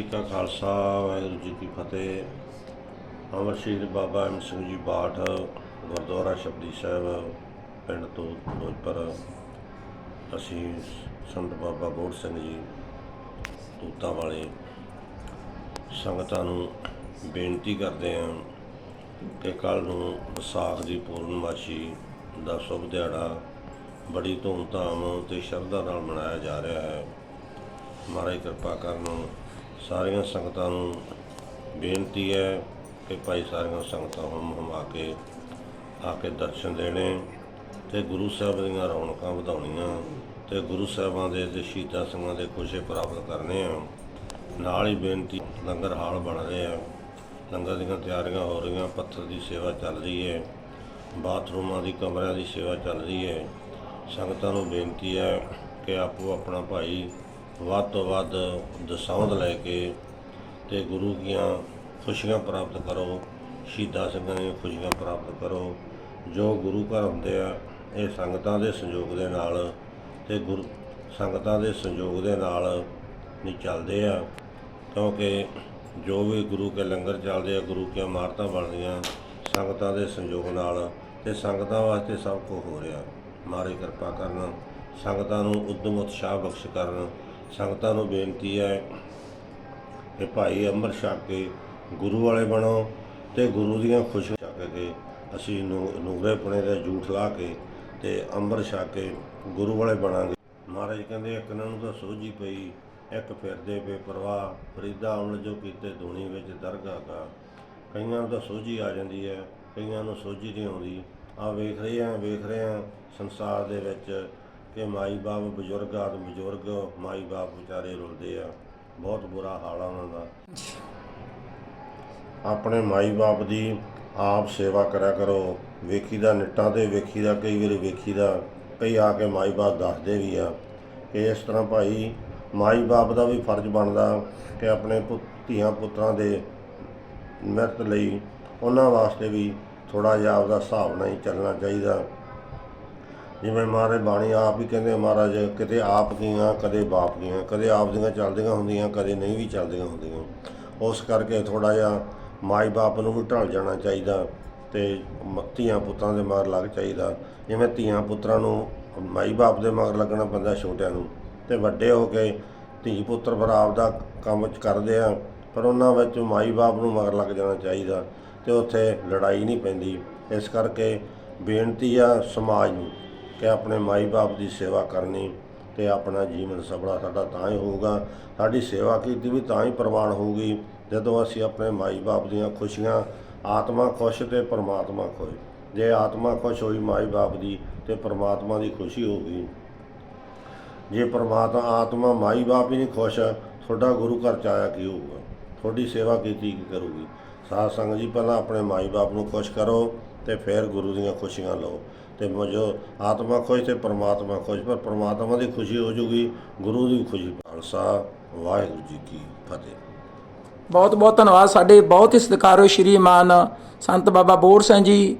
ਜੀ ਕਾ ਖਾਲਸਾ, ਵਾਹਿਗੁਰੂ ਜੀ ਕੀ ਫਤਿਹ। ਅਮਰ ਸ਼ਹੀਦ ਬਾਬਾ ਅਮਰ ਸਿੰਘ ਜੀ ਬਾਠ ਗੁਰਦੁਆਰਾ ਸ਼ਬਦੀ ਸਾਹਿਬ, ਪਿੰਡ ਤੋਂ ਪਰ ਅਸੀਂ ਸੰਤ ਬਾਬਾ ਬੋੜ ਸਿੰਘ ਜੀ ਤੂਤਾਂ ਵਾਲੇ ਸੰਗਤਾਂ ਨੂੰ ਬੇਨਤੀ ਕਰਦੇ ਹਾਂ ਕਿ ਕੱਲ ਨੂੰ ਵਿਸਾਖ ਦੀ ਪੂਰਨਮਾਸ਼ੀ ਦਾ ਸ਼ੁਭ ਦਿਹਾੜਾ ਬੜੀ ਧੂਮਧਾਮ ਤੇ ਸ਼ਰਧਾ ਨਾਲ ਮਨਾਇਆ ਜਾ ਰਿਹਾ ਹੈ। ਮਹਾਰਾਜ ਕਿਰਪਾ ਕਰਨ ਸਾਰੀਆਂ ਸੰਗਤਾਂ ਨੂੰ ਬੇਨਤੀ ਹੈ ਕਿ ਭਾਈ ਸਾਰੀਆਂ ਸੰਗਤਾਂ ਹਮ ਆ ਕੇ ਆ ਕੇ ਦਰਸ਼ਨ ਦੇਣੇ ਤੇ ਗੁਰੂ ਸਾਹਿਬ ਦੀਆਂ ਰੌਣਕਾਂ ਵਧਾਉਣੀਆਂ ਤੇ ਗੁਰੂ ਸਾਹਿਬਾਂ ਦੇ ਤੇ ਸ਼ਹੀਦਾਂ ਸਿੰਘਾਂ ਦੇ ਖੁਸ਼ੇ ਪ੍ਰਾਪਤ ਕਰਨੇ ਆ। ਨਾਲ ਹੀ ਬੇਨਤੀ, ਲੰਗਰ ਹਾਲ ਬਣ ਰਹੇ ਆ। ਲੰਗਰ ਦੀਆਂ ਤਿਆਰੀਆਂ ਹੋ ਰਹੀਆਂ, ਪੱਥਰ ਦੀ ਸੇਵਾ ਚੱਲ ਰਹੀ ਹੈ, ਬਾਥਰੂਮਾਂ ਦੀ, ਕਮਰਿਆਂ ਦੀ ਸੇਵਾ ਚੱਲ ਰਹੀ ਹੈ। ਸੰਗਤਾਂ ਨੂੰ ਬੇਨਤੀ ਹੈ ਕਿ ਆਪੋ ਆਪਣਾ ਭਾਈ ਵੱਧ ਤੋਂ ਵੱਧ ਦਸਾਉਂਦ ਲੈ ਕੇ ਤੇ ਗੁਰੂ ਦੀਆਂ ਖੁਸ਼ੀਆਂ ਪ੍ਰਾਪਤ ਕਰੋ, ਸ਼ਹੀਦਾਂ ਸਿੰਘਾਂ ਦੀਆਂ ਖੁਸ਼ੀਆਂ ਪ੍ਰਾਪਤ ਕਰੋ। ਜੋ ਗੁਰੂ ਘਰ ਹੁੰਦੇ ਆ, ਇਹ ਸੰਗਤਾਂ ਦੇ ਸੰਯੋਗ ਦੇ ਨਾਲ ਤੇ ਗੁਰੂ, ਸੰਗਤਾਂ ਦੇ ਸੰਯੋਗ ਦੇ ਨਾਲ ਨਹੀਂ ਚੱਲਦੇ ਆ। ਕਿਉਂਕਿ ਜੋ ਵੀ ਗੁਰੂ ਕੇ ਲੰਗਰ ਚੱਲਦੇ ਆ, ਗੁਰੂ ਕੇ ਇਮਾਰਤਾਂ ਬਣਦੀਆਂ ਸੰਗਤਾਂ ਦੇ ਸੰਯੋਗ ਨਾਲ ਤੇ ਸੰਗਤਾਂ ਵਾਸਤੇ ਸਭ ਕੁਝ ਹੋ ਰਿਹਾ। ਮਾਰੇ ਕਿਰਪਾ ਕਰਨ, ਸੰਗਤਾਂ ਨੂੰ ਉਦਮ ਉਤਸ਼ਾਹ ਬਖਸ਼ ਕਰਨ ਸੰਗਤਾਂ ਨੂੰ ਬੇਨਤੀ ਹੈ ਕਿ ਭਾਈ ਅੰਮ੍ਰਿਤ ਛਕ ਕੇ ਗੁਰੂ ਵਾਲੇ ਬਣੋ ਤੇ ਗੁਰੂ ਦੀਆਂ ਖੁਸ਼ੀਆਂ ਛਕ ਕੇ ਅਸੀਂ ਨੂੰ ਨੂਰੇ ਪੁਣੇ ਦਾ ਜੂਠ ਲਾ ਕੇ ਤੇ ਅੰਮ੍ਰਿਤ ਛਕ ਕੇ ਗੁਰੂ ਵਾਲੇ ਬਣਾਂਗੇ। ਮਹਾਰਾਜ ਕਹਿੰਦੇ ਇੱਕ ਇਹਨਾਂ ਨੂੰ ਤਾਂ ਸੋਝੀ ਪਈ, ਇੱਕ ਫਿਰਦੇ ਬੇਪਰਵਾਹ ਫਰੀਦਾ ਅਮਲ ਜੋ ਕੀਤੇ ਦੁਨੀ ਵਿੱਚ ਦਰਗਾਹ ਦਾ। ਕਈਆਂ ਨੂੰ ਤਾਂ ਸੋਝੀ ਆ ਜਾਂਦੀ ਹੈ, ਕਈਆਂ ਨੂੰ ਸੋਝੀ ਨਹੀਂ ਆਉਂਦੀ। ਆ ਵੇਖ ਰਹੇ ਆ ਵੇਖ ਰਹੇ ਆ ਸੰਸਾਰ ਦੇ ਵਿੱਚ ਕਿ ਮਾਈ ਬਾਪ ਬਜ਼ੁਰਗ ਆਦ ਬਜ਼ੁਰਗ ਮਾਈ ਬਾਪ ਵਿਚਾਰੇ ਰੁਲਦੇ ਆ। ਬਹੁਤ ਬੁਰਾ ਹਾਲ ਆ ਉਹਨਾਂ ਦਾ। ਆਪਣੇ ਮਾਈ ਬਾਪ ਦੀ ਆਪ ਸੇਵਾ ਕਰਿਆ ਕਰੋ। ਵੇਖੀ ਦਾ ਨਿੱਟਾਂ ਤੇ, ਵੇਖੀ ਦਾ ਕਈ ਵਾਰੀ ਵੇਖੀ ਦਾ, ਕਈ ਆ ਕੇ ਮਾਈ ਬਾਪ ਦੱਸਦੇ ਵੀ ਆ। ਕਿ ਇਸ ਤਰ੍ਹਾਂ ਭਾਈ ਮਾਈ ਬਾਪ ਦਾ ਵੀ ਫਰਜ਼ ਬਣਦਾ ਕਿ ਆਪਣੇ ਪੁੱਤ, ਧੀਆਂ ਪੁੱਤਰਾਂ ਦੇ ਮਿਹਨਤ ਲਈ ਉਹਨਾਂ ਵਾਸਤੇ ਵੀ ਥੋੜਾ ਜਿਹਾ ਆਪਦਾ ਹਿਸਾਬ ਨਾਲ ਹੀ ਚੱਲਣਾ ਚਾਹੀਦਾ। ਜਿਵੇਂ ਮਾਰੇ ਬਾਣੀ ਆਪ ਵੀ ਕਹਿੰਦੇ ਮਹਾਰਾਜ, ਕਿਤੇ ਆਪ ਗਈਆਂ ਕਦੇ ਬਾਪ ਗਈਆਂ ਕਦੇ ਆਪ ਦੀਆਂ ਚੱਲਦੀਆਂ ਹੁੰਦੀਆਂ, ਕਦੇ ਨਹੀਂ ਵੀ ਚੱਲਦੀਆਂ ਹੁੰਦੀਆਂ। ਉਸ ਕਰਕੇ ਥੋੜਾ ਜਿਹਾ ਮਾਈ ਬਾਪ ਨੂੰ ਵੀ ਢਲ ਜਾਣਾ ਚਾਹੀਦਾ ਤੇ ਮ- ਧੀਆਂ ਪੁੱਤਰਾਂ ਦੇ ਮਗਰ ਲੱਗ ਚਾਹੀਦਾ। ਜਿਵੇਂ ਧੀਆਂ ਪੁੱਤਰਾਂ ਨੂੰ ਮਾਈ ਬਾਪ ਦੇ ਮਗਰ ਲੱਗਣਾ ਪੈਂਦਾ ਛੋਟਿਆਂ ਨੂੰ ਤੇ ਵੱਡੇ ਹੋ ਕੇ ਧੀ ਪੁੱਤਰ ਫਿਰ ਆਪ ਦਾ ਕੰਮ ਚ ਕਰਦੇ ਆ, ਪਰ ਉਹਨਾਂ ਵਿੱਚ ਮਾਈ ਬਾਪ ਨੂੰ ਮਗਰ ਲੱਗ ਜਾਣਾ ਚਾਹੀਦਾ ਤੇ ਉੱਥੇ ਲੜਾਈ ਨਹੀਂ ਪੈਂਦੀ। ਇਸ ਕਰਕੇ ਬੇਨਤੀ ਆ ਸਮਾਜ ਨੂੰ ਕਿ ਆਪਣੇ ਮਾਈ ਬਾਪ ਦੀ ਸੇਵਾ ਕਰਨੀ ਤੇ ਆਪਣਾ ਜੀਵਨ ਸਫਲਾ ਸਾਡਾ ਤਾਂ ਹੀ ਹੋਊਗਾ। ਸਾਡੀ ਸੇਵਾ ਕੀਤੀ ਵੀ ਤਾਂ ਹੀ ਪ੍ਰਵਾਨ ਹੋਊਗੀ, ਜਦੋਂ ਅਸੀਂ ਆਪਣੇ ਮਾਈ ਬਾਪ ਦੀਆਂ ਖੁਸ਼ੀਆਂ, ਆਤਮਾ ਖੁਸ਼ ਤੇ ਪਰਮਾਤਮਾ ਖੁਸ਼। ਜੇ ਆਤਮਾ ਖੁਸ਼ ਹੋਈ ਮਾਈ ਬਾਪ ਦੀ ਤੇ ਪਰਮਾਤਮਾ ਦੀ ਖੁਸ਼ੀ ਹੋਊਗੀ। ਜੇ ਪਰਮਾਤਮਾ, ਆਤਮਾ ਮਾਈ ਬਾਪ ਹੀ ਨਹੀਂ ਖੁਸ਼, ਤੁਹਾਡਾ ਗੁਰੂ ਘਰ ਚ ਆਇਆ ਕੀ ਹੋਊਗਾ? ਤੁਹਾਡੀ ਸੇਵਾ ਕੀਤੀ ਕੀ ਕਰੂਗੀ? ਸਾਧ ਸੰਗਤ ਜੀ, ਪਹਿਲਾਂ ਆਪਣੇ ਮਾਈ ਬਾਪ ਨੂੰ ਖੁਸ਼ ਕਰੋ ਤੇ ਫਿਰ ਗੁਰੂ ਦੀਆਂ ਖੁਸ਼ੀਆਂ ਲਓ। ਤੇ ਜੋ ਆਤਮਾ ਖੁਸ਼ ਤੇ ਪਰਮਾਤਮਾ ਖੁਸ਼, ਪਰ ਪਰਮਾਤਮਾ ਦੀ ਖੁਸ਼ੀ ਹੋ ਜੂਗੀ, ਗੁਰੂ ਦੀ ਖੁਸ਼ੀ। ਖਾਲਸਾ, ਵਾਹਿਗੁਰੂ ਜੀ ਕੀ ਫਤਿਹ। ਬਹੁਤ ਬਹੁਤ ਧੰਨਵਾਦ ਸਾਡੇ, ਬਹੁਤ ਹੀ ਸਤਿਕਾਰਯੋਗ ਸ਼੍ਰੀਮਾਨ ਸੰਤ ਬਾਬਾ ਬੋੜ ਸਿੰਘ ਜੀ।